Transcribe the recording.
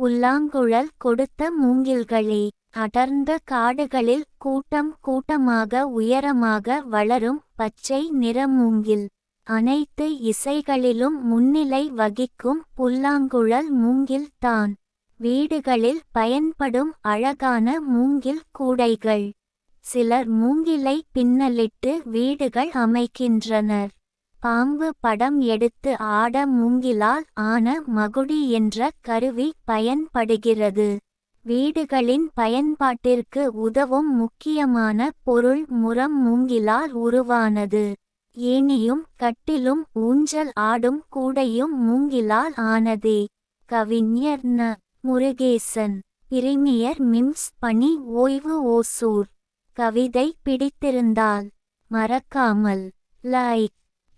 புல்லாங்குழல் கொடுத்த மூங்கில்களே. அடர்ந்த காடுகளில் கூட்டம் கூட்டமாக உயரமாக வளரும் பச்சை நிற மூங்கில். அனைத்து இசைகளிலும் முன்னிலை வகிக்கும் புல்லாங்குழல் மூங்கில் தான். வீடுகளில் பயன்படும் அழகான மூங்கில் கூடைகள். சிலர் மூங்கிலை பின்னலிட்டு வீடுகள் அமைக்கின்றனர். பாம்பு படம் எடுத்து ஆட மூங்கிலால் ஆன மகுடி என்ற கருவி பயன்படுகிறது. வீடுகளின் பயன்பாட்டிற்கு உதவும் முக்கியமான பொருள் முறம் மூங்கிலால் உருவானது. ஏனியும் கட்டிலும் ஊஞ்சல் ஆடும் கூடையும் மூங்கிலால் ஆனதே. கவிஞர் ந. முருகேசன் பிரிமியர் மிம்ஸ் பணி ஓய்வு ஓசூர். கவிதை பிடித்திருந்தால் மறக்காமல் லைக்